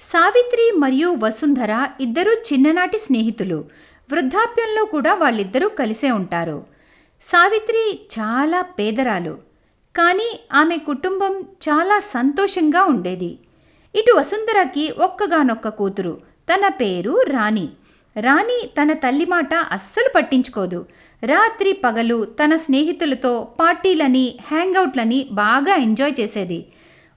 సావిత్రి మరియు వసుంధర ఇద్దరూ చిన్ననాటి స్నేహితులు. వృద్ధాప్యంలో కూడా వాళ్ళిద్దరూ కలిసే ఉంటారు. సావిత్రి చాలా పేదరాలు. కానీ ఆమె కుటుంబం చాలా సంతోషంగా ఉండేది. ఇటు వసుంధరకి ఒక్కగానొక్క కూతురు. తన పేరు రాణి. రాణి తన తల్లి మాట అస్సలు పట్టించుకోదు. రాత్రి పగలు తన స్నేహితులతో పార్టీలని హ్యాంగౌట్లని బాగా ఎంజాయ్ చేసేది.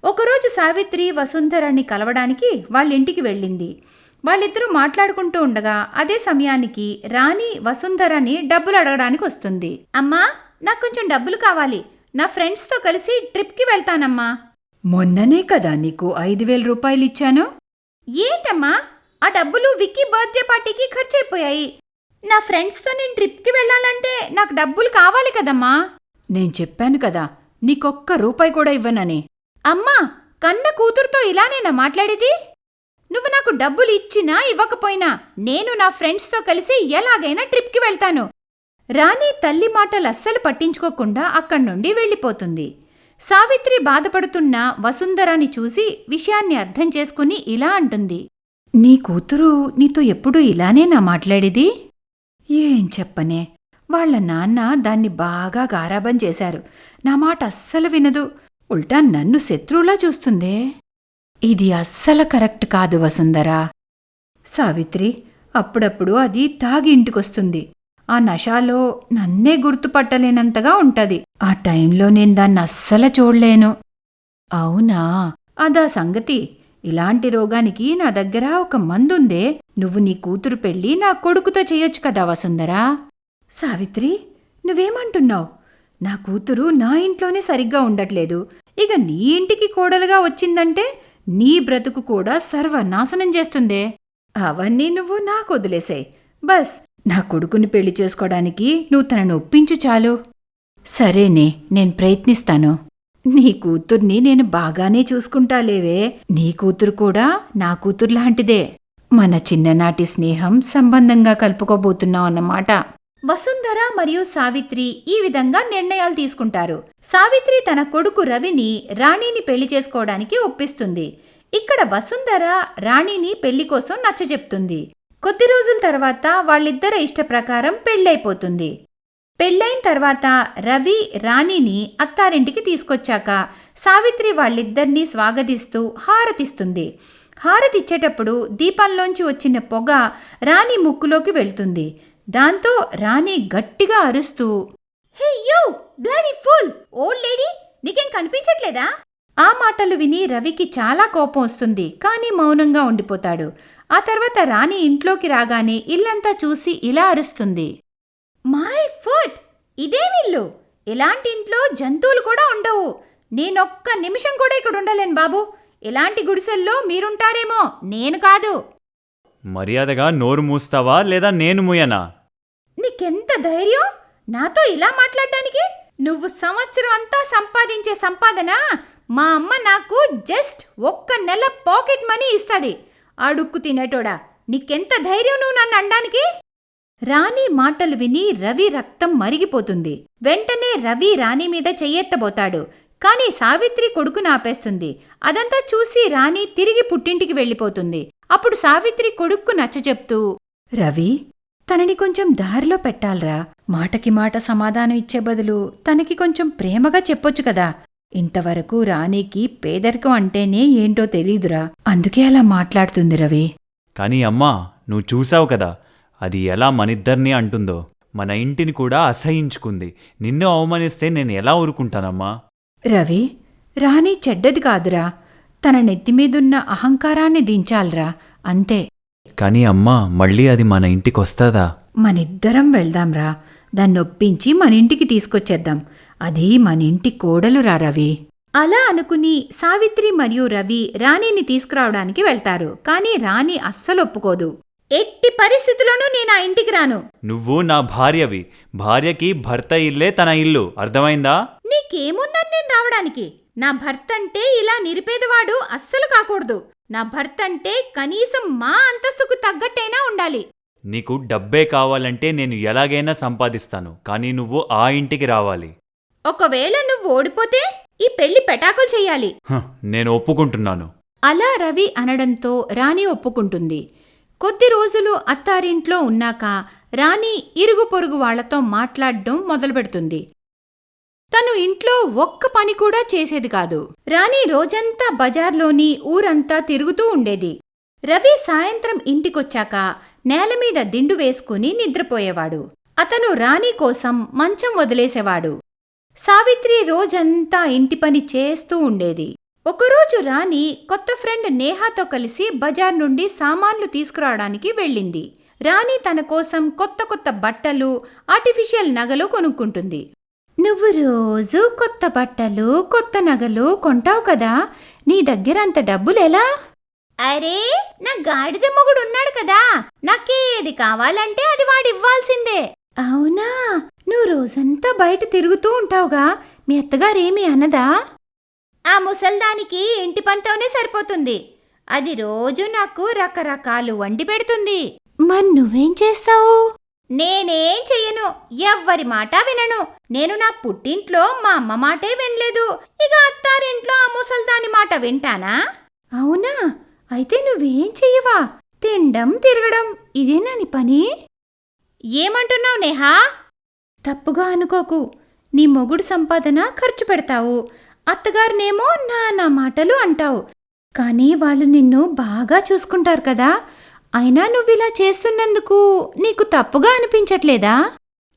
ఒకరోజు సావిత్రి వసుంధరని కలవడానికి వాళ్ళ ఇంటికి వెళ్ళింది. వాళ్ళిద్దరూ మాట్లాడుకుంటూ ఉండగా అదే సమయానికి రాణి వసుంధరని డబ్బులు అడగడానికి వస్తుంది. అమ్మా నాకు కొంచెం డబ్బులు కావాలి. నా ఫ్రెండ్స్తో కలిసి ట్రిప్కి వెళ్తానమ్మా. మొన్ననే కదా నీకు ఐదు వేల రూపాయలు ఇచ్చాను? ఏంటమ్మా? ఆ డబ్బులు విక్కీ బర్త్డే పార్టీకి ఖర్చు అయిపోయాయి నా ఫ్రెండ్స్తో నేను ట్రిప్కి వెళ్ళాలంటే నాకు డబ్బులు కావాలి కదమ్మా. నేను చెప్పాను కదా నీకొక్క రూపాయి కూడా ఇవ్వనని. అమ్మా కన్న కూతురుతో ఇలానేనా మాట్లాడేది? నువ్వు నాకు డబ్బులు ఇచ్చినా ఇవ్వకపోయినా నేను నా ఫ్రెండ్స్తో కలిసి ఎలాగైనా ట్రిప్కి వెళ్తాను. రాణి తల్లి మాటలు అస్సలు పట్టించుకోకుండా అక్కడి నుండి వెళ్ళిపోతుంది. సావిత్రి బాధపడుతున్న వసుంధరాని చూసి విషయాన్ని అర్థం చేసుకుని ఇలా అంటుంది. నీ కూతురు నీతో ఎప్పుడూ ఇలానే నా మాట్లాడేది? ఏం చెప్పనే? వాళ్ళ నాన్న దాన్ని బాగా గారాబం చేశారు. నా మాట అస్సలు వినదు. ఉల్టా నన్ను శత్రువులా చూస్తుందే? ఇది అస్సలు కరెక్ట్ కాదు వసుంధరా. సావిత్రి అప్పుడప్పుడు అది తాగి ఇంటికొస్తుంది. ఆ నషాలో నన్నే గుర్తుపట్టలేనంతగా ఉంటది. ఆ టైంలో నేను దాన్ని అస్సలు చూడలేను. అవునా? అదా సంగతి. ఇలాంటి రోగానికి నా దగ్గర ఒక మందుందే. నువ్వు నీ కూతురు పెళ్ళి నా కొడుకుతో చేయొచ్చు కదా వసుందరా సావిత్రి నువ్వేమంటున్నావు? నా కూతురు నా ఇంట్లోనే సరిగ్గా ఉండట్లేదు. ఇక నీ ఇంటికి కోడలుగా వచ్చిందంటే నీ బ్రతుకు కూడా సర్వనాశనం చేస్తుందే. అవన్నీ నువ్వు నాకు వదిలేసాయి. బస్ నా కొడుకుని పెళ్ళి చేసుకోవడానికి నువ్వు తనను ఒప్పించు చాలు. సరేనే నేను ప్రయత్నిస్తాను. నీ కూతుర్ని నేను బాగానే చూసుకుంటాలేవే. నీ కూతురు కూడా నా కూతురు లాంటిదే. మన చిన్ననాటి స్నేహం సంబంధంగా కలుపుకోబోతున్నావు అన్నమాట. వసుంధర మరియు సావిత్రి ఈ విధంగా నిర్ణయాలు తీసుకుంటారు. సావిత్రి తన కొడుకు రవిని రాణిని పెళ్ళి చేసుకోవడానికి ఒప్పిస్తుంది. ఇక్కడ వసుంధర రాణిని పెళ్ళి కోసం నచ్చజెప్తుంది. కొద్ది రోజుల తర్వాత వాళ్ళిద్దరి ఇష్ట ప్రకారం పెళ్ళైపోతుంది. పెళ్ళైన తర్వాత రవి రాణిని అత్తారింటికి తీసుకొచ్చాక సావిత్రి వాళ్ళిద్దరినీ స్వాగతిస్తూ హారతిస్తుంది. హారతిచ్చేటప్పుడు దీపంలోంచి వచ్చిన పొగ రాణి ముక్కులోకి వెళ్తుంది. దాంతో రాణి గట్టిగా అరుస్తూ hey you bloody fool! Old lady నీకేం కనిపించట్లేదా? ఆ మాటలు విని రవికి చాలా కోపం వస్తుంది కానీ మౌనంగా ఉండిపోతాడు. ఆ తర్వాత రాణి ఇంట్లోకి రాగానే ఇల్లంతా చూసి ఇలా అరుస్తుంది మై ఫుట్! ఇదేమిల్లు ఇలాంటి ఇంట్లో జంతువులు కూడా ఉండవు! నేనొక్క నిమిషం కూడా ఇక్కడ ఉండలేను బాబు! ఇలాంటి గుడిసెల్లో మీరుంటారేమో! నేను కాదు! మర్యాదగా నోరు మూస్తావా లేదా నేను మూయనా? నీకెంత ధైర్యం? నాతో ఇలా మాట్లాడడానికి? నువ్వు సంవత్సరం అంతా సంపాదించే సంపాదన? మా అమ్మ నాకు జస్ట్ ఒక్క నెల పాకెట్ మనీ ఇస్తుంది. అడుక్కు తినేటోడా నీకెంత ధైర్యం నువ్వు నన్ను అనడానికి? రాణి మాటలు విని రవి రక్తం మరిగిపోతుంది. వెంటనే రవి రాణి మీద చెయ్యెత్తబోతాడు. కాని సావిత్రి కొడుకును ఆపేస్తుంది. అదంతా చూసి రాణి తిరిగి పుట్టింటికి వెళ్ళిపోతుంది. అప్పుడు సావిత్రి కొడుక్కు నచ్చచెప్తూ రవి తనని కొంచెం దారిలో పెట్టాలరా. మాటకి మాట సమాధానం ఇచ్చే బదులు తనకి కొంచెం ప్రేమగా చెప్పొచ్చు కదా. ఇంతవరకు రాణికి పేదరికం అంటేనే ఏంటో తెలీదురా. అందుకే అలా మాట్లాడుతుంది రవి. కానీ అమ్మా నువ్వు చూసావు కదా అది ఎలా మనిద్దరినీ అంటుందో. మన ఇంటిని కూడా అసహించుకుంది. నిన్ను అవమానిస్తే నేను ఎలా ఊరుకుంటానమ్మా? రవి రాణి చెడ్డది కాదురా. తన నెత్తిమీదున్న అహంకారాన్ని దించాలరా అంతే. కానీ అమ్మా మళ్ళీ అది మన ఇంటికి వస్తుందా మనిద్దరం వెళ్దాంరా. దాన్ని ఒప్పించి మన ఇంటికి తీసుకొచ్చేద్దాం. అది మన ఇంటి కోడలు రా రవి. అలా అనుకుని సావిత్రి మరియు రవి రాణిని తీసుకురావడానికి వెళ్తారు. కానీ రాణి అస్సలు ఒప్పుకోదు ఎట్టి పరిస్థితుల్లోనూ నేను ఆ ఇంటికి రాను. నువ్వు నా భార్యవి. భార్యకి భర్త ఇల్లే తన ఇల్లు. అర్థమైందా? నీకేముందని నేను రావడానికి? నా భర్త అంటే ఇలా నిరుపేదవాడు అస్సలు కాకూడదు. నా భర్త అంటే కనీసం మా అంతస్తుకు తగ్గట్టైనా ఉండాలి. నీకు డబ్బే కావాలంటే నేను ఎలాగైనా సంపాదిస్తాను కానీ నువ్వు ఆ ఇంటికి రావాలి. ఒకవేళ నువ్వు ఓడిపోతే ఈ పెళ్ళి పెటాకులు చెయ్యాలి హ, నేను ఒప్పుకుంటున్నాను. అలా రవి అనడంతో రాణి ఒప్పుకుంటుంది. కొద్ది రోజులు అత్తారింట్లో ఉన్నాక రాణి ఇరుగు పొరుగు వాళ్ళతో మాట్లాడడం మొదలుపెడుతుంది. తను ఇంట్లో ఒక్క పని కూడా చేసేది కాదు. రాణి రోజంతా బజార్లోని ఊరంతా తిరుగుతూ ఉండేది. రవి సాయంత్రం ఇంటికొచ్చాక నేల మీద దిండు వేసుకుని నిద్రపోయేవాడు. అతను రాణి కోసం మంచం వదిలేసేవాడు. సావిత్రి రోజంతా ఇంటి పని చేస్తూ ఉండేది. ఒకరోజు రాణి కొత్త ఫ్రెండ్ నేహాతో కలిసి బజార్ నుండి సామాన్లు తీసుకురావడానికి వెళ్ళింది. రాణి తన కోసం కొత్త కొత్త బట్టలు ఆర్టిఫిషియల్ నగలు కొనుక్కుంటుంది. నువ్వు రోజు కొత్త బట్టలు కొత్త నగలు కొంటావు కదా. నీ దగ్గర అంత డబ్బులెలా అరే నా గాడిద మొగుడు ఉన్నాడు కదా. నాకేది కావాలంటే అది వాడు ఇవ్వాల్సిందే. అవునా? నువ్వు రోజంతా బయట తిరుగుతూ ఉంటావుగా. మీ అత్తగారేమీ అనదా? ఆ ముసల్దానికి ఇంటి పనితోనే సరిపోతుంది. అది రోజు నాకు రకరకాలు వండి పెడుతుంది. మరి నువ్వేం చేస్తావు? నేనేం చెయ్యను? ఎవ్వరి మాట వినను. నేను నా పుట్టింట్లో మా అమ్మ మాటే వినలేదు. ఇక అత్తారింట్లో ఆ ముసల్దాని మాట వింటానా? అవునా? అయితే నువ్వేం చెయ్యవా? తినడం తిరగడం ఇదేనా నీ పని? ఏమంటున్నావు నేహా? తప్పుగా అనుకోకు. నీ మొగుడు సంపాదన ఖర్చు పెడతావు. అత్తగారినేమో నా నా మాటలు అంటావు. కానీ వాళ్ళు నిన్ను బాగా చూసుకుంటారు కదా. అయినా నువ్విలా చేస్తున్నందుకు నీకు తప్పుగా అనిపించట్లేదా?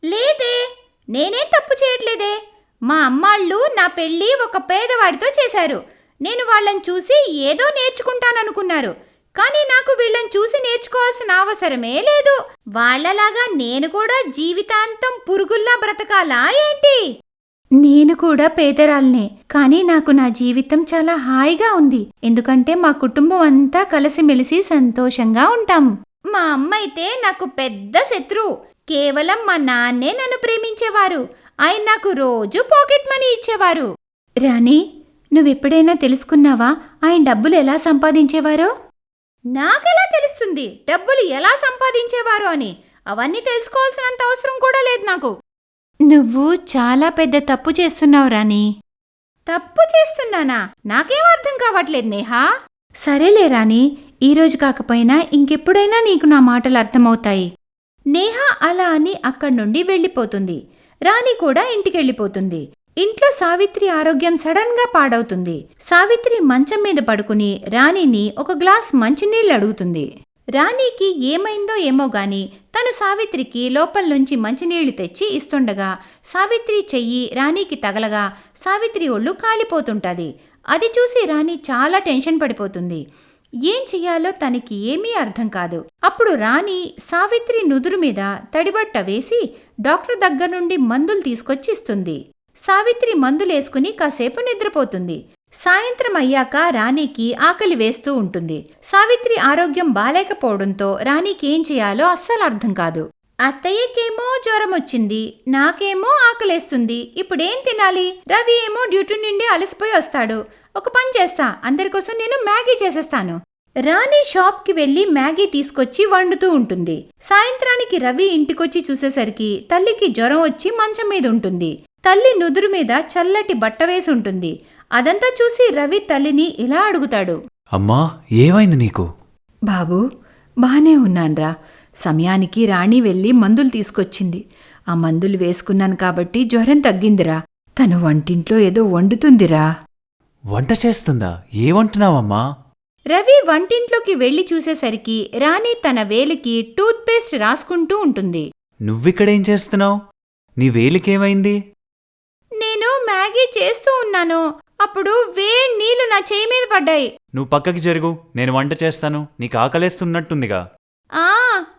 లేదే నేనేం తప్పు చేయట్లేదే. మా అమ్మాళ్ళు నా పెళ్ళి ఒక పేదవాడితో చేశారు. నేను వాళ్ళని చూసి ఏదో నేర్చుకుంటాననుకున్నారు. కానీ నాకు వీళ్ళని చూసి నేర్చుకోవాల్సిన అవసరమే లేదు. వాళ్ళలాగా నేను కూడా జీవితాంతం పురుగుల్లా బ్రతకాలా ఏంటి? నేను కూడా పేదరాల్నే కానీ నాకు నా జీవితం చాలా హాయిగా ఉంది. ఎందుకంటే మా కుటుంబం అంతా కలిసిమెలిసి సంతోషంగా ఉంటాం. మా అమ్మ అయితే నాకు పెద్ద శత్రువు కేవలం మా నాన్నే నన్ను ప్రేమించేవారు. ఆయన నాకు రోజు పాకెట్ మనీ ఇచ్చేవారు. రాణి నువ్వెప్పుడైనా తెలుసుకున్నావా ఆయన డబ్బులు ఎలా సంపాదించేవారో? నాకెలా తెలుస్తుంది? డబ్బులు ఎలా సంపాదించేవారో అని? అవన్నీ తెలుసుకోవాల్సినంత అవసరం కూడా లేదు నాకు. నువ్వు చాలా పెద్ద తప్పు చేస్తున్నావు రాణి. తప్పు చేస్తున్నానా? నాకేం అర్థం కావట్లేదు నేహా. సరేలే రాణి ఈరోజు కాకపోయినా ఇంకెప్పుడైనా నీకు నా మాటలు అర్థమవుతాయి. నేహ అలా అని అక్కడి నుండి వెళ్ళిపోతుంది. రాణి కూడా ఇంటికెళ్ళిపోతుంది. ఇంట్లో సావిత్రి ఆరోగ్యం సడన్గా పాడవుతుంది. సావిత్రి మంచం మీద పడుకుని రాణిని ఒక గ్లాస్ మంచినీళ్ళు అడుగుతుంది. రాణికి ఏమైందో ఏమో గాని తను సావిత్రికి లోపల నుంచి మంచినీళ్ళు తెచ్చి ఇస్తుండగా సావిత్రి చెయ్యి రాణికి తగలగా సావిత్రి ఒళ్ళు కాలిపోతుంటది. అది చూసి రాణి చాలా టెన్షన్ పడిపోతుంది. ఏం చెయ్యాలో తనకి ఏమీ అర్థం కాదు. అప్పుడు రాణి సావిత్రి నుదురు మీద తడిబట్ట వేసి డాక్టర్ దగ్గర నుండి మందులు తీసుకొచ్చి ఇస్తుంది. సావిత్రి మందులేసుకుని కాసేపు నిద్రపోతుంది. సాయంత్రం అయ్యాక రాణికి ఆకలి వేస్తూ ఉంటుంది. సావిత్రి ఆరోగ్యం బాలేకపోవడంతో రాణికి ఏం చేయాలో అస్సలు అర్థం కాదు. అత్తయ్యకేమో జ్వరం వచ్చింది నాకేమో ఆకలేస్తుంది ఇప్పుడేం తినాలి? రవి ఏమో డ్యూటీ నుండి అలసిపోయి వస్తాడు. ఒక పని చేస్తా అందరికోసం నేను మ్యాగీ చేసేస్తాను. రాణి షాప్కి వెళ్ళి మ్యాగీ తీసుకొచ్చి వండుతూ ఉంటుంది. సాయంత్రానికి రవి ఇంటికొచ్చి చూసేసరికి తల్లికి జ్వరం వచ్చి మంచం మీద ఉంటుంది. తల్లి నుదురు మీద చల్లటి బట్ట వేసి ఉంటుంది అదంతా చూసి రవి తల్లిని ఇలా అడుగుతాడు. అమ్మా ఏమైంది నీకు? బాబూ బానే ఉన్నాన్రా. సమయానికి రాణి వెళ్ళి మందులు తీసుకొచ్చింది. ఆ మందులు వేసుకున్నాను కాబట్టి జ్వరం తగ్గిందిరా. తను వంటింట్లో ఏదో వండుతుందిరా. వంట చేస్తుందా? ఏమంటున్నావమ్మా రవి వంటింట్లోకి వెళ్ళి చూసేసరికి రాణి తన వేలికి టూత్ పేస్ట్ రాసుకుంటూ ఉంటుంది. నువ్విక్కడేం చేస్తున్నావు? నీ వేలికేమైంది? నేను మ్యాగీ చేస్తూ ఉన్నాను. అప్పుడు వేడి నీళ్ళు నా చేయి మీద పడ్డాయి. నువ్వు పక్కకి జరుగు నేను వంట చేస్తాను నీకు ఆకలేస్తున్నట్టుందిగా. ఆ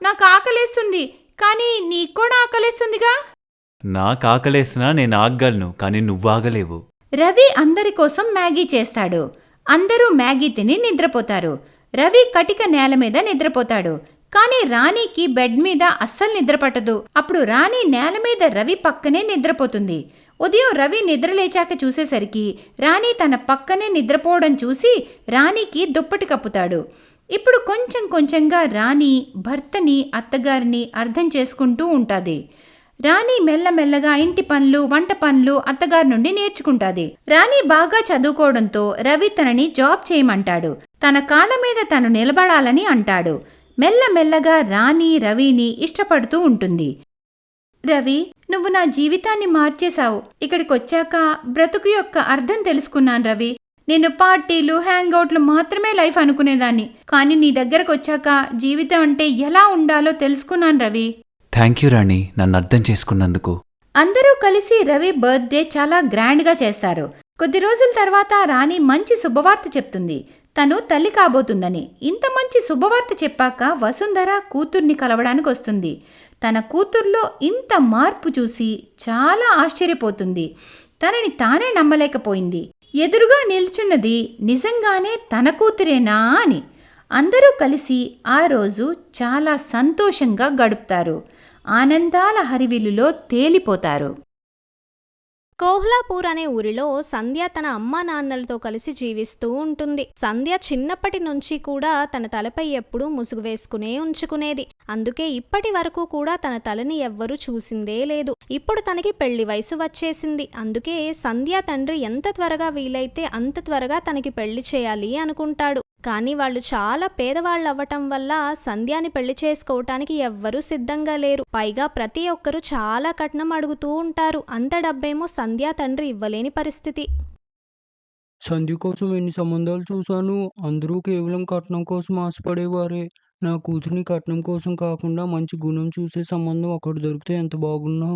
నాకు ఆకలేస్తుంది కానీ నీకు కూడా ఆకలేస్తుందిగా? నాకు ఆకలేసినా నేను ఆగగలను కానీ నువ్వు ఆగలేవు. రవి అందరి కోసం మ్యాగీ చేస్తాడు. అందరూ మ్యాగీ తిని నిద్రపోతారు. రవి కటిక నేల మీద నిద్రపోతాడు. కానీ రాణికి బెడ్ మీద అస్సలు నిద్రపట్టదు అప్పుడు రాణి నేల మీద రవి పక్కనే నిద్రపోతుంది. ఉదయం రవి నిద్రలేచాక చూసేసరికి రాణి తన పక్కనే నిద్రపోవడం చూసి రాణికి దుప్పటి కప్పుతాడు. ఇప్పుడు కొంచెం కొంచెంగా రాణి భర్తని అత్తగారిని అర్థం చేసుకుంటూ ఉంటుంది. రాణి మెల్లమెల్లగా ఇంటి పనులు వంట పనులు అత్తగారి నుండి నేర్చుకుంటాది. రాణి బాగా చదువుకోవడంతో రవి తనని జాబ్ చేయమంటాడు. తన కాళ్ళ మీద తను నిలబడాలని అంటాడు. మెల్లమెల్లగా రాణి రవిని ఇష్టపడుతూ ఉంటుంది. రవి నువ్వు నా జీవితాన్ని మార్చేశావు. ఇక్కడికొచ్చాక బ్రతుకు యొక్క అర్థం తెలుసుకున్నాను రవి. నేను పార్టీలు హ్యాంగౌట్లు మాత్రమే లైఫ్ అనుకునేదాన్ని. కానీ నీ దగ్గరకు వచ్చాక జీవితం అంటే ఎలా ఉండాలో తెలుసుకున్నాను రవి. థ్యాంక్ యూ రాణి నన్ను అర్థం చేసుకున్నందుకు. అందరూ కలిసి రవి బర్త్డే చాలా గ్రాండ్గా చేస్తారు. కొద్ది రోజుల తర్వాత రాణి మంచి శుభవార్త చెప్తుంది. తను తల్లి కాబోతుందని. ఇంత మంచి శుభవార్త చెప్పాక వసుంధర కూతుర్ని కలవడానికి వస్తుంది. తన కూతుర్లో ఇంత మార్పు చూసి చాలా ఆశ్చర్యపోతుంది. తనని తానే నమ్మలేకపోయింది. ఎదురుగా నిల్చున్నది నిజంగానే తన కూతురేనా అని. అందరూ కలిసి ఆ రోజు చాలా సంతోషంగా గడుపుతారు. ఆనందాల హరివిలులో తేలిపోతారు. కోహ్లాపూర్ అనే ఊరిలో సంధ్య తన అమ్మా నాన్నలతో కలిసి జీవిస్తూ ఉంటుంది. సంధ్య చిన్నప్పటి నుంచి కూడా తన తలపై ఎప్పుడూ ముసుగు వేసుకునే ఉంచుకునేది. అందుకే ఇప్పటి వరకు కూడా తన తలని ఎవ్వరూ చూసిందే లేదు. ఇప్పుడు తనకి పెళ్ళి వయసు వచ్చేసింది. అందుకే సంధ్య తండ్రి ఎంత త్వరగా వీలైతే అంత త్వరగా తనకి పెళ్ళి చేయాలి అనుకుంటాడు. కానీ వాళ్ళు చాలా పేదవాళ్ళు అవ్వటం వల్ల సంధ్యాని పెళ్ళి చేసుకోవటానికి ఎవ్వరూ సిద్ధంగా లేరు. పైగా ప్రతి ఒక్కరూ చాలా కట్నం అడుగుతూ ఉంటారు. అంత డబ్బేమో సంధ్యా తండ్రి ఇవ్వలేని పరిస్థితి. సంధ్య కోసం ఎన్ని సంబంధాలు చూశాను? అందరూ కేవలం కట్నం కోసం ఆశపడేవారే. నా కూతురిని కట్నం కోసం కాకుండా మంచి గుణం చూసే సంబంధం ఒకటి దొరికితే ఎంత బాగున్నా?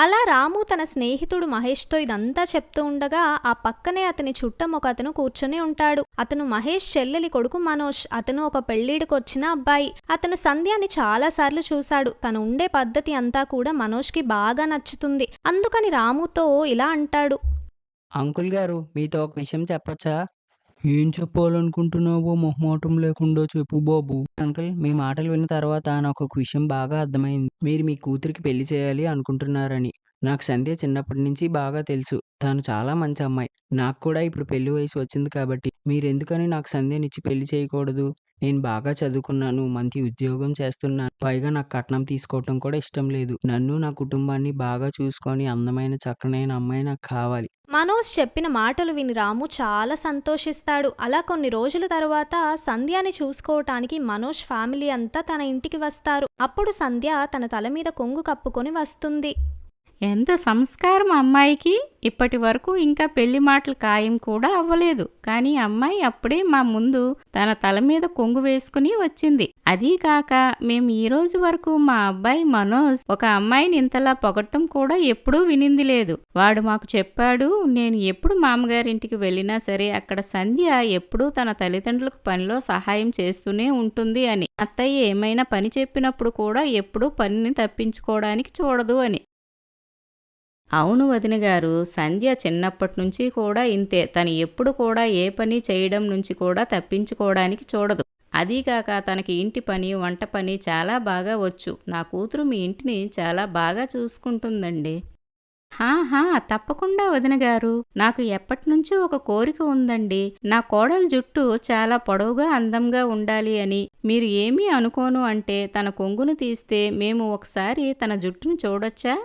అలా రాము తన స్నేహితుడు మహేష్తో ఇదంతా చెప్తూ ఉండగా ఆ పక్కనే అతని చుట్టం ఒక అతను కూర్చొని ఉంటాడు. అతను మహేష్ చెల్లెలి కొడుకు మనోజ్ అతను ఒక పెళ్ళిడికొచ్చిన అబ్బాయి. అతను సంధ్యాని చాలాసార్లు చూశాడు. తను ఉండే పద్ధతి అంతా కూడా మనోజ్కి బాగా నచ్చుతుంది. అందుకని రాముతో ఇలా అంటాడు. అంకుల్ గారు మీతో ఒక విషయం చెప్పొచ్చా? ఏం చెప్పాలనుకుంటున్నావో మొహమాటం లేకుండా చెప్పు బాబు. అంకుల్ మీ మాటలు విన్న తర్వాత నాకు ఒక విషయం బాగా అర్థమైంది. మీరు మీ కూతురికి పెళ్ళి చేయాలి అనుకుంటున్నారని. నాకు సంధ్య చిన్నప్పటి నుంచి బాగా తెలుసు. తాను చాలా మంచి అమ్మాయి. నాకు కూడా ఇప్పుడు పెళ్ళి వయసు వచ్చింది కాబట్టి మీరెందుకని నాకు సంధ్యనిచ్చి పెళ్ళి చేయకూడదు? నేను బాగా చదువుకున్నాను మంచి ఉద్యోగం చేస్తున్నాను. పైగా నాకు కట్నం తీసుకోవటం కూడా ఇష్టం లేదు. నన్ను నా కుటుంబాన్ని బాగా చూసుకొని అందమైన చక్కనైన అమ్మాయి నాకు కావాలి. మనోజ్ చెప్పిన మాటలు విని రాము చాలా సంతోషిస్తాడు. అలా కొన్ని రోజుల తరువాత సంధ్యాని చూసుకోవటానికి మనోజ్ ఫ్యామిలీ అంతా తన ఇంటికి వస్తారు. అప్పుడు సంధ్య తన తల మీద కొంగు కప్పుకొని వస్తుంది. ఎంత సంస్కారం అమ్మాయికి? ఇప్పటి వరకు ఇంకా పెళ్ళి మాటలు ఖాయం కూడా అవ్వలేదు. కానీ అమ్మాయి అప్పుడే మా ముందు తన తల మీద కొంగు వేసుకుని వచ్చింది. అదీ కాక మేము ఈ రోజు వరకు మా అబ్బాయి మనోజ్ ఒక అమ్మాయిని ఇంతలా పొగట్టం కూడా ఎప్పుడూ వినింది లేదు. వాడు మాకు చెప్పాడు నేను ఎప్పుడు మామగారింటికి వెళ్ళినా సరే అక్కడ సంధ్య ఎప్పుడూ తన తల్లిదండ్రులకు పనిలో సహాయం చేస్తూనే ఉంటుంది అని. అత్తయ్య ఏమైనా పని చెప్పినప్పుడు కూడా ఎప్పుడూ పనిని తప్పించుకోవడానికి చూడదు అని. అవును వదిన గారు సంధ్య చిన్నప్పటి నుంచి కూడా ఇంతే. తను ఎప్పుడు కూడా ఏ పని చేయడం నుంచి కూడా తప్పించుకోవడానికి చూడదు. అదీగాక తనకి ఇంటి పని వంట పని చాలా బాగా వచ్చు. నా కూతురు మీ ఇంటిని చాలా బాగా చూసుకుంటుందండి. హాహా తప్పకుండా వదిన గారు. నాకు ఎప్పటినుంచో ఒక కోరిక ఉందండి. నా కోడల జుట్టు చాలా పొడవుగా అందంగా ఉండాలి అని. మీరు ఏమీ అనుకోను అంటే తన కొంగును తీస్తే మేము ఒకసారి తన జుట్టును చూడొచ్చా?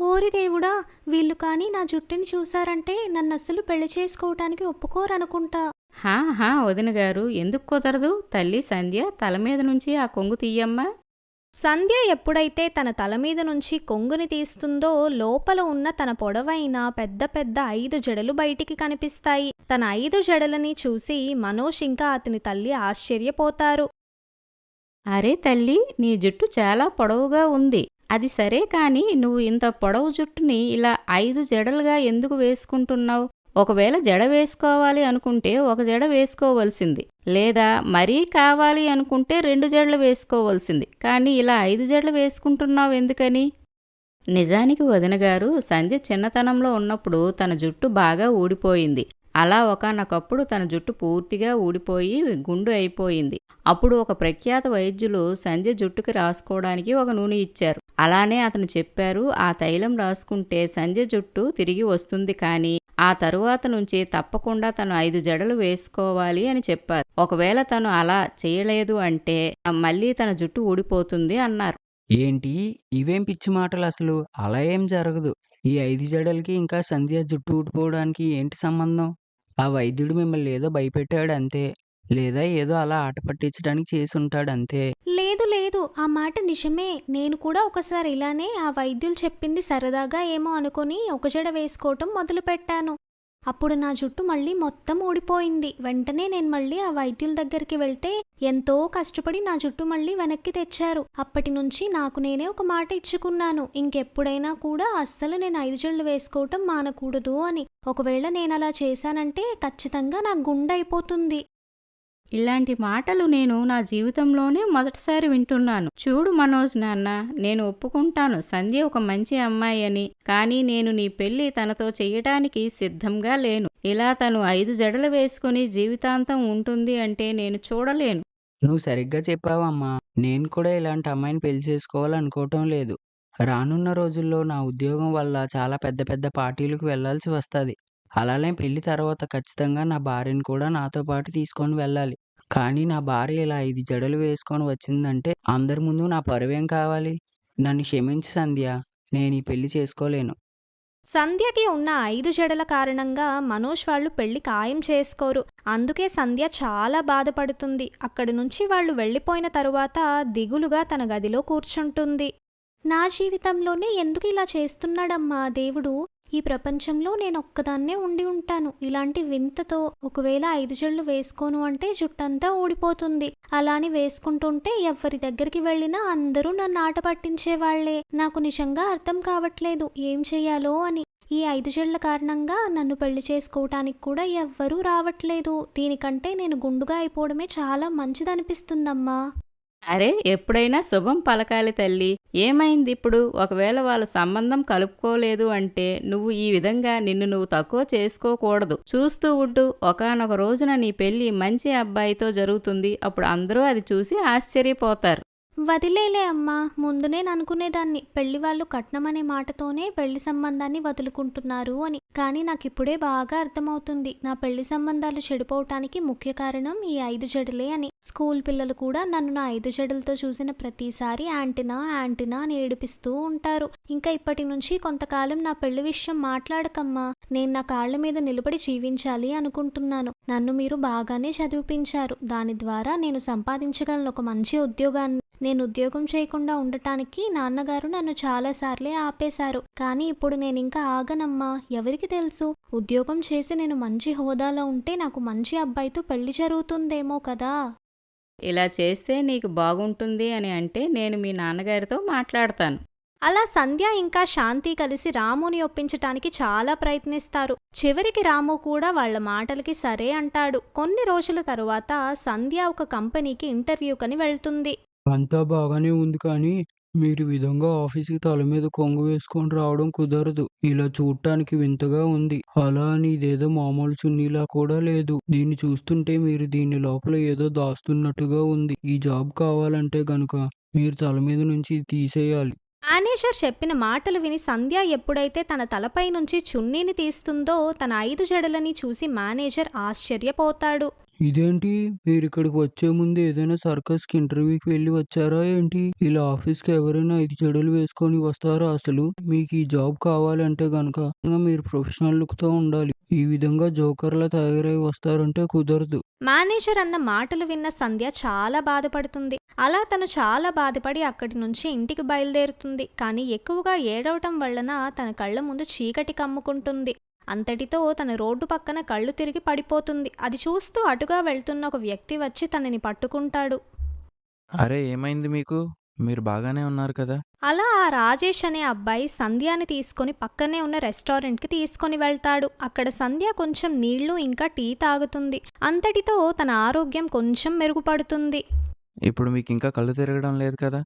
ఓరి దేవుడా వీళ్ళు కానీ నా జుట్టుని చూశారంటే నన్ను అస్సలు పెళ్ళి చేసుకోవటానికి ఒప్పుకోరనుకుంటా. హా హా వదిన గారు ఎందుకు కుదరదు? తల్లి సంధ్య తల మీద నుంచి ఆ కొంగు తీయమ్మా. సంధ్య ఎప్పుడైతే తన తల మీద నుంచి కొంగుని తీస్తుందో లోపల ఉన్న తన పొడవైన పెద్ద పెద్ద ఐదు జడలు బయటికి కనిపిస్తాయి. తన ఐదు జడలని చూసి మనోజ్ ఇంకా అతని తల్లి ఆశ్చర్యపోతారు. అరే తల్లి నీ జుట్టు చాలా పొడవుగా ఉంది. అది సరే కాని నువ్వు ఇంత పొడవు జుట్టుని ఇలా ఐదు జడలుగా ఎందుకు వేసుకుంటున్నావు? ఒకవేళ జడ వేసుకోవాలి అనుకుంటే ఒక జడ వేసుకోవలసింది. లేదా మరీ కావాలి అనుకుంటే రెండు జడలు వేసుకోవలసింది. కానీ ఇలా ఐదు జడలు వేసుకుంటున్నావు ఎందుకని? నిజానికి వదినగారు సంధ్య చిన్నతనంలో ఉన్నప్పుడు తన జుట్టు బాగా ఊడిపోయింది. అలా ఒకనొకప్పుడు తన జుట్టు పూర్తిగా ఊడిపోయి గుండు అయిపోయింది. అప్పుడు ఒక ప్రఖ్యాత వైద్యులు సంజయ్ జుట్టుకి రాసుకోవడానికి ఒక నూనె ఇచ్చారు. అలానే అతను చెప్పారు ఆ తైలం రాసుకుంటే సంజయ్ జుట్టు తిరిగి వస్తుంది కానీ ఆ తరువాత నుంచి తప్పకుండా తను ఐదు జడలు వేసుకోవాలి అని చెప్పారు. ఒకవేళ తను అలా చేయలేదు అంటే మళ్ళీ తన జుట్టు ఊడిపోతుంది అన్నారు. ఏంటి? ఇవేం పిచ్చి మాటలు అసలు? అలా ఏం జరగదు. ఈ ఐదు జడలకి ఇంకా సంధ్య జుట్టు ఊడిపోవడానికి ఏంటి సంబంధం? ఆ వైద్యుడు మిమ్మల్ని ఏదో భయపెట్టాడు అంతే. లేదా ఏదో అలా ఆట పట్టించడానికి చేసి ఉంటాడు అంతే. లేదు లేదు. ఆ మాట నిజమే. నేను కూడా ఒకసారి ఇలానే ఆ వైద్యులు చెప్పింది సరదాగా ఏమో అనుకుని ఒక జడ వేసుకోవటం మొదలుపెట్టాను. అప్పుడు నా జుట్టు మళ్ళీ మొత్తం ఊడిపోయింది. వెంటనే నేను మళ్ళీ ఆ వైద్యుల దగ్గరికి వెళ్తే ఎంతో కష్టపడి నా జుట్టు మళ్ళీ వెనక్కి తెచ్చారు. అప్పటి నుంచి నాకు నేనే ఒక మాట ఇచ్చుకున్నాను. ఇంకెప్పుడైనా కూడా అస్సలు నేను ఐదు జళ్ళు వేసుకోవటం మానకూడదు అని. ఒకవేళ నేను అలా చేశానంటే ఖచ్చితంగా నా గుండె అయిపోతుంది. ఇలాంటి మాటలు నేను నా జీవితంలోనే మొదటిసారి వింటున్నాను. చూడు మనోజ్ నాన్న నేను ఒప్పుకుంటాను. సంధ్య ఒక మంచి అమ్మాయి అని. కానీ నేను నీ పెళ్ళి తనతో చెయ్యటానికి సిద్ధంగా లేను. ఇలా తను ఐదు జడలు వేసుకుని జీవితాంతం ఉంటుంది అంటే నేను చూడలేను. నువ్వు సరిగ్గా చెప్పావమ్మా. నేను కూడా ఇలాంటి అమ్మాయిని పెళ్ళి చేసుకోవాలనుకోవటం లేదు. రానున్న రోజుల్లో నా ఉద్యోగం వల్ల చాలా పెద్ద పెద్ద పార్టీలకు వెళ్ళాల్సి వస్తుంది. అలానే పెళ్ళి తర్వాత ఖచ్చితంగా నా భార్యను కూడా నాతో పాటు తీసుకొని వెళ్ళాలి. కానీ నా భార్య ఇలా ఐదు జడలు వేసుకొని వచ్చిందంటే అందరి ముందు నా పరువేం కావాలి? నన్ను క్షమించి సంధ్య నేను ఈ పెళ్ళి చేసుకోలేను. సంధ్యకి ఉన్న ఐదు జడల కారణంగా మనోజ్ వాళ్ళు పెళ్ళి ఖాయం చేసుకోరు. అందుకే సంధ్య చాలా బాధపడుతుంది. అక్కడి నుంచి వాళ్ళు వెళ్ళిపోయిన తరువాత దిగులుగా తన గదిలో కూర్చుంటుంది. నా జీవితంలోనే ఎందుకు ఇలా చేస్తున్నాడమ్మా దేవుడు? ఈ ప్రపంచంలో నేను ఒక్కదాన్నే ఉండి ఉంటాను. ఇలాంటి వింతతో ఒకవేళ ఐదు జళ్ళు వేసుకోను అంటే జుట్టంతా ఊడిపోతుంది. అలాని వేసుకుంటుంటే ఎవ్వరి దగ్గరికి వెళ్ళినా అందరూ నన్ను ఆట పట్టించేవాళ్ళే నాకు నిజంగా అర్థం కావట్లేదు ఏం చెయ్యాలో అని. ఈ ఐదు జళ్ళ కారణంగా నన్ను పెళ్ళి చేసుకోవటానికి కూడా ఎవ్వరూ రావట్లేదు. దీనికంటే నేను గుండుగా అయిపోవడమే చాలా మంచిదనిపిస్తుందమ్మా. అరే ఎప్పుడైనా శుభం పలకాలి తల్లి. ఏమైంది ఇప్పుడు? ఒకవేళ వాళ్ళ సంబంధం కలుపుకోలేదు అంటే నువ్వు ఈ విధంగా నిన్ను నువ్వు తక్కువ చేసుకోకూడదు. చూస్తూ ఉంటూ ఒకానొక రోజున నీ పెళ్ళి మంచి అబ్బాయితో జరుగుతుంది. అప్పుడు అందరూ అది చూసి ఆశ్చర్యపోతారు. వదిలేలే అమ్మా ముందు నేను అనుకునేదాన్ని పెళ్ళి వాళ్ళు కట్నం అనే మాటతోనే పెళ్ళి సంబంధాన్ని వదులుకుంటున్నారు అని. కానీ నాకు ఇప్పుడే బాగా అర్థమవుతుంది. నా పెళ్ళి సంబంధాలు చెడిపోవటానికి ముఖ్య కారణం ఈ ఐదు జడలే అని. స్కూల్ పిల్లలు కూడా నన్ను నా ఐదు జడలతో చూసిన ప్రతిసారి యాంటినా యాంటినా అని ఏడిపిస్తూ ఉంటారు. ఇంకా ఇప్పటి నుంచి కొంతకాలం నా పెళ్ళి విషయం మాట్లాడకమ్మా. నేను నా కాళ్ళ మీద నిలబడి జీవించాలి అనుకుంటున్నాను. నన్ను మీరు బాగానే చదివిపించారు. దాని ద్వారా నేను సంపాదించగలను ఒక మంచి ఉద్యోగాన్ని. నేను ఉద్యోగం చేయకుండా ఉండటానికి నాన్నగారు నన్ను చాలాసార్లే ఆపేశారు. కానీ ఇప్పుడు నేను ఇంకా ఆగనమ్మా. ఎవరికి తెలుసు? ఉద్యోగం చేసి నేను మంచి హోదాలో ఉంటే నాకు మంచి అబ్బాయితో పెళ్ళి జరుగుతుందేమో కదా? ఇలా చేస్తే నీకు బాగుంటుంది అని అంటే నేను మీ నాన్నగారితో మాట్లాడతాను. అలా సంధ్య ఇంకా శాంతి కలిసి రాముని ఒప్పించటానికి చాలా ప్రయత్నిస్తారు. చివరికి రాము కూడా వాళ్ళ మాటలకి సరే అంటాడు. కొన్ని రోజుల తరువాత సంధ్య ఒక కంపెనీకి ఇంటర్వ్యూకని వెళ్తుంది. అంతా బాగానే ఉంది కానీ మీరు విధంగా ఆఫీస్కి తల మీద కొంగు వేసుకొని రావడం కుదరదు. ఇలా చూడటానికి వింతగా ఉంది. అలా అని ఇదేదో మామూలు చున్నీలా కూడా లేదు. దీన్ని చూస్తుంటే మీరు దీని లోపల ఏదో దాస్తున్నట్టుగా ఉంది. ఈ జాబ్ కావాలంటే గనుక మీరు తల మీద నుంచి తీసేయాలి. మేనేజర్ చెప్పిన మాటలు విని సంధ్య ఎప్పుడైతే తన తలపై నుంచి చున్నీని తీస్తుందో తన ఐదు జడలని చూసి మేనేజర్ ఆశ్చర్యపోతాడు. ఇదేంటి? మీరు ఇక్కడికి వచ్చే ముందు ఏదైనా సర్కస్కి ఇంటర్వ్యూకి వెళ్ళి వచ్చారా ఏంటి? ఇలా ఆఫీస్కి ఎవరైనా ఐదు చెడులు వేసుకొని వస్తారా అసలు? మీకు ఈ జాబ్ కావాలంటే గనక మీరు ప్రొఫెషనల్ లుక్తో ఉండాలి. ఈ విధంగా జోకర్లా తయారై వస్తారంటే కుదరదు. మేనేజర్ అన్న మాటలు విన్న సంధ్య చాలా బాధపడుతుంది. అలా తను చాలా బాధపడి అక్కడి నుంచి ఇంటికి బయలుదేరుతుంది. కానీ ఎక్కువగా ఏడవటం వలన తన కళ్ళ ముందు చీకటి కమ్ముకుంటుంది. అంతటితో తన రోడ్డు పక్కన కళ్ళు తిరిగి పడిపోతుంది. అది చూస్తూ అటుగా వెళ్తున్న ఒక వ్యక్తి వచ్చి తనని పట్టుకుంటాడు. అరే ఏమైంది మీకు? మీరు బాగానే ఉన్నారు కదా? అలా ఆ రాజేష్ అనే అబ్బాయి సంధ్యాని తీసుకొని పక్కనే ఉన్న రెస్టారెంట్కి తీసుకొని వెళ్తాడు. అక్కడ సంధ్య కొంచెం నీళ్ళు ఇంకా టీ తాగుతుంది. అంతటితో తన ఆరోగ్యం కొంచెం మెరుగుపడుతుంది. ఇప్పుడు మీకు ఇంకా కళ్ళు తిరగడం లేదు కదా?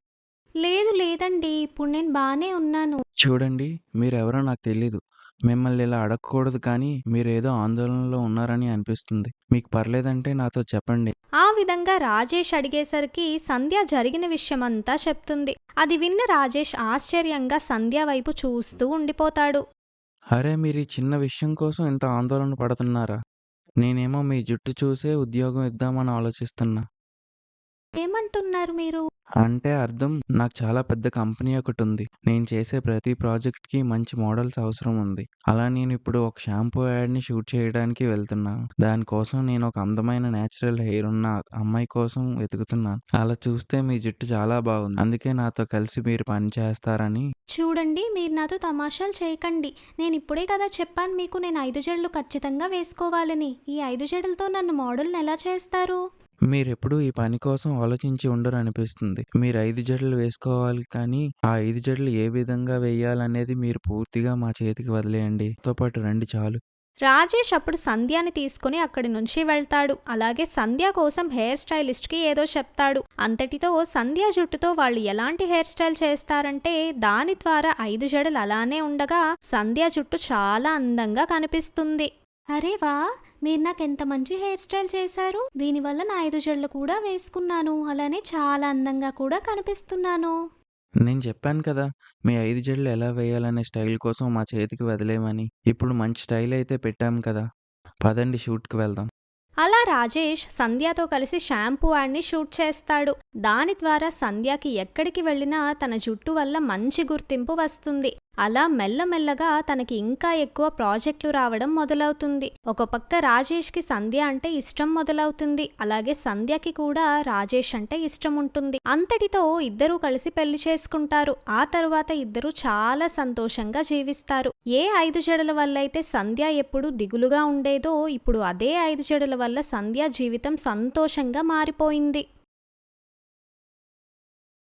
లేదు లేదండి ఇప్పుడు నేను బాగానే ఉన్నాను. చూడండి మీరెవరో నాకు తెలీదు. మిమ్మల్ని ఇలా అడగకూడదు కానీ మీరు ఏదో ఆందోళనలో ఉన్నారని అనిపిస్తుంది. మీకు పర్లేదంటే నాతో చెప్పండి. ఆ విధంగా రాజేష్ అడిగేసరికి సంధ్య జరిగిన విషయమంతా చెప్తుంది. అది విన్న రాజేష్ ఆశ్చర్యంగా సంధ్య వైపు చూస్తూ ఉండిపోతాడు. అరే మీరు ఈ చిన్న విషయం కోసం ఇంత ఆందోళన పడుతున్నారా? నేనేమో మీ జుట్టు చూసే ఉద్యోగం ఇద్దామని ఆలోచిస్తున్నా. ఏమంటున్నారు మీరు? అంటే అర్థం నాకు చాలా పెద్ద కంపెనీ ఒకటి ఉంది నేను చేసే ప్రతి ప్రాజెక్ట్కి మంచి మోడల్స్ అవసరం ఉంది. అలా నేను ఇప్పుడు ఒక షాంపూ యాడ్ని షూట్ చేయడానికి వెళ్తున్నాను దానికోసం నేను ఒక అందమైన నేచురల్ హెయిర్ ఉన్న అమ్మాయి కోసం వెతుకుతున్నాను. అలా చూస్తే మీ జుట్టు చాలా బాగుంది. అందుకే నాతో కలిసి మీరు పని చేస్తారని. చూడండి మీరు నాతో తమాషాలు చేయకండి. నేను ఇప్పుడే కదా చెప్పాను మీకు నేను ఐదు జడలు ఖచ్చితంగా వేసుకోవాలని. ఈ ఐదు జడలతో నన్ను మోడల్ని ఎలా చేస్తారు? మీరెప్పుడు ఈ పని కోసం ఆలోచించి ఉండరు అనిపిస్తుంది మీరు ఐదు జడలు వేసుకోవాలి కానీ ఆ ఐదు జడలు ఏ విధంగా వేయాలనేది మీరు పూర్తిగా మా చేతికి వదిలేయండి. తో పాటు రండి చాలు. రాజేష్ అప్పుడు సంధ్యాని తీసుకుని అక్కడి నుంచి వెళ్తాడు. అలాగే సంధ్య కోసం హెయిర్ స్టైలిస్ట్కి ఏదో చెప్తాడు. అంతటితో సంధ్య జుట్టుతో వాళ్ళు ఎలాంటి హెయిర్ స్టైల్ చేస్తారంటే దాని ద్వారా ఐదు జడలు అలానే ఉండగా సంధ్య జుట్టు చాలా అందంగా కనిపిస్తుంది. అరే వా! మీరు నాకు ఎంత మంచి హెయిర్ స్టైల్ చేశారు? దీనివల్ల నా ఐదు జడలు కూడా వేసుకున్నాను. అలానే చాలా అందంగా కూడా కనిపిస్తున్నాను. నేను చెప్పాను కదా మీ ఐదు జడలు ఎలా వేయాలనే స్టైల్ కోసం మా చేతికి వదిలేమని ఇప్పుడు మంచి స్టైల్ అయితే పెట్టాం కదా. పదండి షూట్కి వెళ్దాం. అలా రాజేష్ సంధ్యతో కలిసి షాంపూ యాడ్ని షూట్ చేస్తాడు. దాని ద్వారా సంధ్యాకి ఎక్కడికి వెళ్ళినా తన జుట్టు వల్ల మంచి గుర్తింపు వస్తుంది. అలా మెల్లమెల్లగా తనకి ఇంకా ఎక్కువ ప్రాజెక్టులు రావడం మొదలవుతుంది. ఒక పక్క రాజేష్కి సంధ్య అంటే ఇష్టం మొదలవుతుంది. అలాగే సంధ్యకి కూడా రాజేష్ అంటే ఇష్టం ఉంటుంది. అంతటితో ఇద్దరూ కలిసి పెళ్ళి చేసుకుంటారు. ఆ తరువాత ఇద్దరూ చాలా సంతోషంగా జీవిస్తారు. ఏ ఐదు జడల వల్ల అయితే సంధ్య ఎప్పుడు దిగులుగా ఉండేదో ఇప్పుడు అదే ఐదు జడల వల్ల సంధ్య జీవితం సంతోషంగా మారిపోయింది.